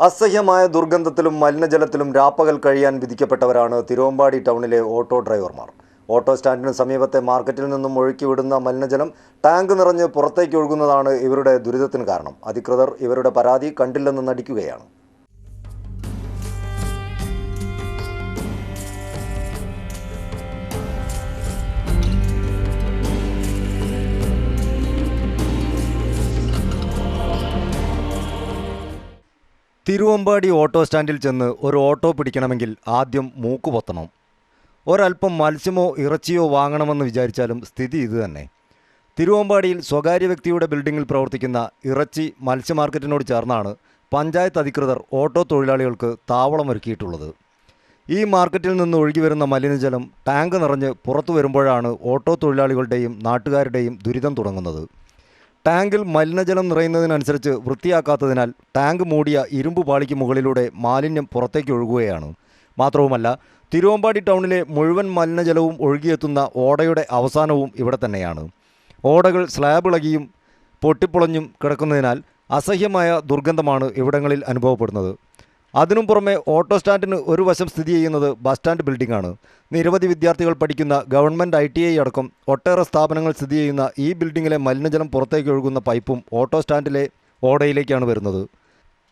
അസഹ്യമായ ദുർഗന്ധത്തിലും മലിനജലത്തിലും രാപ്പകൽ കഴിയാൻ വിധിക്കപ്പെട്ടവരാണ് തിരുവമ്പാടി ടൗണിലെ ഓട്ടോ ഡ്രൈവർമാർ. ഓട്ടോ സ്റ്റാൻഡിന് സമീപത്തെ മാർക്കറ്റിൽ നിന്നും ഒഴുക്കിവിടുന്ന മലിനജലം ടാങ്ക് നിറഞ്ഞ് പുറത്തേക്ക് ഒഴുകുന്നതാണ് ഇവരുടെ ദുരിതത്തിന് കാരണം. അധികൃതർ ഇവരുടെ പരാതി കണ്ടില്ലെന്ന് നടിക്കുകയാണ്. തിരുവമ്പാടി ഓട്ടോ സ്റ്റാൻഡിൽ ചെന്ന് ഒരു ഓട്ടോ പിടിക്കണമെങ്കിൽ ആദ്യം മൂക്ക് പൊത്തണം. ഒരല്പം മത്സ്യമോ ഇറച്ചിയോ വാങ്ങണമെന്ന് വിചാരിച്ചാലും സ്ഥിതി ഇതുതന്നെ തിരുവമ്പാടിയിൽ സ്വകാര്യ വ്യക്തിയുടെ ബിൽഡിങ്ങിൽ പ്രവർത്തിക്കുന്ന ഇറച്ചി മത്സ്യ മാർക്കറ്റിനോട് ചേർന്നാണ് പഞ്ചായത്ത് അധികൃതർ ഓട്ടോ തൊഴിലാളികൾക്ക് താവളം ഒരുക്കിയിട്ടുള്ളത്. ഈ മാർക്കറ്റിൽ നിന്ന് ഒഴുകി വരുന്ന മലിനജലം ടാങ്ക് നിറഞ്ഞ് പുറത്തു വരുമ്പോഴാണ് ഓട്ടോ തൊഴിലാളികളുടെയും നാട്ടുകാരുടെയും ദുരിതം തുടങ്ങുന്നത്. ടാങ്കിൽ മലിനജലം നിറയുന്നതിനനുസരിച്ച് വൃത്തിയാക്കാത്തതിനാൽ ടാങ്ക് മൂടിയ ഇരുമ്പ് പാളിക്ക് മുകളിലൂടെ മാലിന്യം പുറത്തേക്ക് ഒഴുകുകയാണ്. മാത്രവുമല്ല തിരുവമ്പാടി ടൗണിലെ മുഴുവൻ മലിനജലവും ഒഴുകിയെത്തുന്ന ഓടയുടെ അവസാനവും ഇവിടെ തന്നെയാണ്. ഓടകൾ സ്ലാബ് ഇളകിയും പൊട്ടിപ്പൊളഞ്ഞും കിടക്കുന്നതിനാൽ അസഹ്യമായ ദുർഗന്ധമാണ് ഇവിടങ്ങളിൽ അനുഭവപ്പെടുന്നത്. അതിനും പുറമെ ഓട്ടോ സ്റ്റാൻഡിന് ഒരു വശം സ്ഥിതി ചെയ്യുന്നത് ബസ് സ്റ്റാൻഡ് ബിൽഡിംഗ് ആണ് നിരവധി വിദ്യാർത്ഥികൾ പഠിക്കുന്ന ഗവൺമെന്റ് ഐ ടി ഐ അടക്കം ഒട്ടേറെ സ്ഥാപനങ്ങൾ സ്ഥിതി ചെയ്യുന്ന ഈ ബിൽഡിങ്ങിലെ മലിനജലം പുറത്തേക്ക് ഒഴുകുന്ന പൈപ്പും ഓട്ടോ സ്റ്റാൻഡിലെ ഓടയിലേക്കാണ് വരുന്നത്.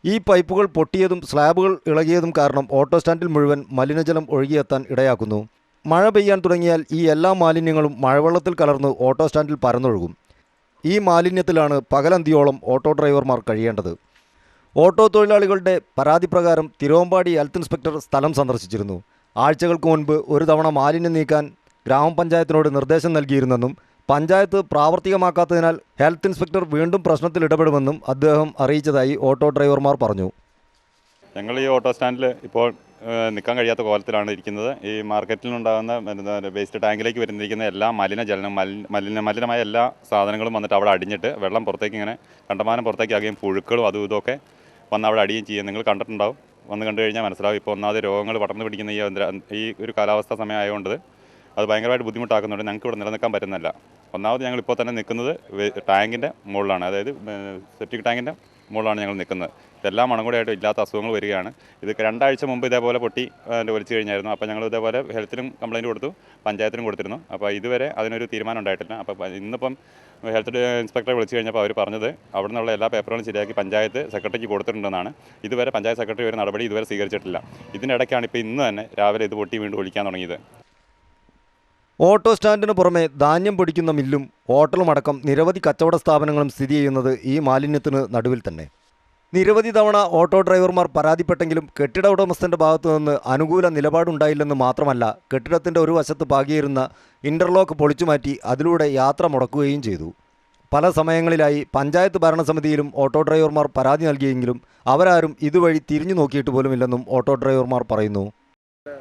ഈ പൈപ്പുകൾ പൊട്ടിയതും സ്ലാബുകൾ ഇളകിയതും കാരണം ഓട്ടോ സ്റ്റാൻഡിൽ മുഴുവൻ മലിനജലം ഒഴുകിയെത്താൻ ഇടയാക്കുന്നു. മഴ പെയ്യാൻ തുടങ്ങിയാൽ ഈ എല്ലാ മാലിന്യങ്ങളും മഴവെള്ളത്തിൽ കലർന്ന് ഓട്ടോ സ്റ്റാൻഡിൽ പരന്നൊഴുകും. ഈ മാലിന്യത്തിലാണ് പകലന്തിയോളം ഓട്ടോ ഡ്രൈവർമാർ കഴിയേണ്ടത്. ഓട്ടോ തൊഴിലാളികളുടെ പരാതി പ്രകാരം തിരുവമ്പാടി ഹെൽത്ത് ഇൻസ്പെക്ടർ സ്ഥലം സന്ദർശിച്ചിരുന്നു. ആഴ്ചകൾക്ക് മുൻപ് ഒരു തവണ മാലിന്യം നീക്കാൻ ഗ്രാമപഞ്ചായത്തിനോട് നിർദ്ദേശം നൽകിയിരുന്നെന്നും പഞ്ചായത്ത് പ്രാവർത്തികമാക്കാത്തതിനാൽ ഹെൽത്ത് ഇൻസ്പെക്ടർ വീണ്ടും പ്രശ്നത്തിൽ ഇടപെടുമെന്നും അദ്ദേഹം അറിയിച്ചതായി ഓട്ടോ ഡ്രൈവർമാർ പറഞ്ഞു. ഞങ്ങൾ ഈ ഓട്ടോ സ്റ്റാൻഡിൽ ഇപ്പോൾ നിൽക്കാൻ കഴിയാത്ത കോലത്തിലാണ് ഇരിക്കുന്നത്. ഈ മാർക്കറ്റിൽ നിന്നുണ്ടാകുന്ന വേസ്റ്റ് ടാങ്കിലേക്ക് വരുന്നിരിക്കുന്ന എല്ലാ മലിന മലിന മലിനമായ എല്ലാ സാധനങ്ങളും വന്നിട്ട് അവിടെ അടിഞ്ഞിട്ട് വെള്ളം പുറത്തേക്ക് ഇങ്ങനെ കണ്ടമാനം പുറത്തേക്ക് ആകുകയും പുഴുക്കളും അതും ഇതൊക്കെ വന്ന് അവിടെ അടിയും ചെയ്യും. നിങ്ങൾ കണ്ടിട്ടുണ്ടാവും. വന്ന് കണ്ടു കഴിഞ്ഞാൽ മനസ്സിലാവും. ഇപ്പോൾ ഒന്നാമത് രോഗങ്ങൾ പടർന്നു പിടിക്കുന്ന ഈ ഈ ഒരു കാലാവസ്ഥ സമയമായതുകൊണ്ട് അത് ഭയങ്കരമായിട്ട് ബുദ്ധിമുട്ടാക്കുന്നുണ്ട്. ഞങ്ങൾക്ക് ഇവിടെ നിലനിൽക്കാൻ പറ്റുന്നില്ല. ഒന്നാമത് ഞങ്ങൾ ഇപ്പോൾ തന്നെ നിൽക്കുന്നത് ടാങ്കിന്റെ മുകളിലാണ്. അതായത് സെപ്റ്റിക് ടാങ്കിന്റെ മുകളിലാണ് ഞങ്ങൾ നിൽക്കുന്നത്. ഇതെല്ലാം മണം ഇല്ലാത്ത അസുഖങ്ങൾ വരികയാണ്. ഇത് രണ്ടാഴ്ച മുമ്പ് ഇതേപോലെ പൊട്ടി ഒലിച്ചു കഴിഞ്ഞായിരുന്നു. അപ്പോൾ ഞങ്ങൾ ഇതേപോലെ ഹെൽത്തിനും കംപ്ലയിന്റ് കൊടുത്തു പഞ്ചായത്തിനും കൊടുത്തിരുന്നു. അപ്പോൾ ഇതുവരെ അതിനൊരു തീരുമാനം ഉണ്ടായിട്ടില്ല. അപ്പോൾ ഇന്നിപ്പം ഹെൽത്ത് ഇൻസ്പെക്ടറെ വിളിച്ചു കഴിഞ്ഞപ്പോൾ അവർ പറഞ്ഞത് അവിടെ നിന്നുള്ള എല്ലാ പേപ്പറുകളും ശരിയാക്കി പഞ്ചായത്ത് സെക്രട്ടറിക്ക് കൊടുത്തിട്ടുണ്ടെന്നാണ്. ഇതുവരെ പഞ്ചായത്ത് സെക്രട്ടറി ഒരു നടപടി ഇതുവരെ സ്വീകരിച്ചിട്ടില്ല. ഇതിനിടയ്ക്കാണ് ഇപ്പോൾ ഇന്ന് തന്നെ രാവിലെ ഇത് പൊട്ടി വീണ്ടും ഒലിക്കാൻ തുടങ്ങിയത്. ഓട്ടോ സ്റ്റാൻഡിന് പുറമെ ധാന്യം പൊടിക്കുന്ന മില്ലും ഹോട്ടലും അടക്കം നിരവധി കച്ചവട സ്ഥാപനങ്ങളും സ്ഥിതി ചെയ്യുന്നത് ഈ മാലിന്യത്തിന് നടുവിൽ തന്നെ. നിരവധി തവണ ഓട്ടോ ഡ്രൈവർമാർ പരാതിപ്പെട്ടെങ്കിലും കെട്ടിട ഉടമസ്ഥന്റെ ഭാഗത്തു നിന്ന് അനുകൂല നിലപാടുണ്ടായില്ലെന്ന് മാത്രമല്ല കെട്ടിടത്തിന്റെ ഒരു വശത്ത് പാകിയിരുന്ന ഇന്റർലോക്ക് പൊളിച്ചുമാറ്റി അതിലൂടെ യാത്ര മുടക്കുകയും ചെയ്തു. പല സമയങ്ങളിലായി പഞ്ചായത്ത് ഭരണസമിതിയിലും ഓട്ടോ ഡ്രൈവർമാർ പരാതി നൽകിയെങ്കിലും അവരാരും ഇതുവഴി തിരിഞ്ഞു നോക്കിയിട്ട് പോലുമില്ലെന്നും ഓട്ടോ ഡ്രൈവർമാർ പറയുന്നു.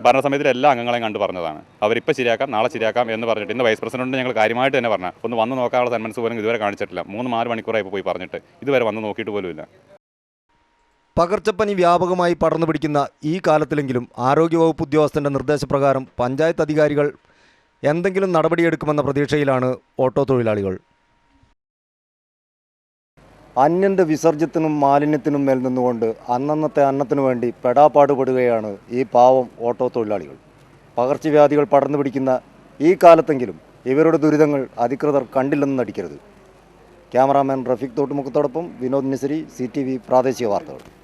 ഭരണസമിതിയിലെ എല്ലാ അംഗങ്ങളെയും കണ്ട് പറഞ്ഞതാണ്. അവരിപ്പോൾ ശരിയാക്കാം നാളെ ശരിയാക്കാം എന്ന് പറഞ്ഞിട്ട് ഇന്ന് വൈസ് പ്രസിഡന്റ് ഞങ്ങൾ കാര്യമായിട്ട് തന്നെ പറഞ്ഞു. ഒന്ന് വന്ന് നോക്കാനുള്ള സന്മനസ് പോലും ഇതുവരെ കാണിച്ചിട്ടില്ല. മൂന്ന് നാല് മണിക്കൂറായി പോയി പറഞ്ഞിട്ട്. ഇതുവരെ വന്ന് നോക്കിയിട്ട് പോലുമില്ല പകർച്ചപ്പനി വ്യാപകമായി പടർന്നു പിടിക്കുന്ന ഈ കാലത്തിലെങ്കിലും ആരോഗ്യവകുപ്പ് ഉദ്യോഗസ്ഥന്റെ നിർദ്ദേശപ്രകാരം പഞ്ചായത്ത് അധികാരികൾ എന്തെങ്കിലും നടപടിയെടുക്കുമെന്ന പ്രതീക്ഷയിലാണ് ഓട്ടോ തൊഴിലാളികൾ. അന്യന്റെ വിസർജ്യത്തിനും മാലിന്യത്തിനും മേൽ നിന്നുകൊണ്ട് അന്നന്നത്തെ അന്നത്തിനു വേണ്ടി പെടാപ്പാടുപെടുകയാണ് ഈ പാവം ഓട്ടോ തൊഴിലാളികൾ. പകർച്ചവ്യാധികൾ പടർന്നു പിടിക്കുന്ന ഈ കാലത്തെങ്കിലും ഇവരുടെ ദുരിതങ്ങൾ അധികൃതർ കണ്ടില്ലെന്ന് നടിക്കരുത്. ക്യാമറാമാൻ റഫീഖ് തോട്ടുമുഖത്തോടൊപ്പം വിനോദ് നിസരി സി പ്രാദേശിക വാർത്തകൾ.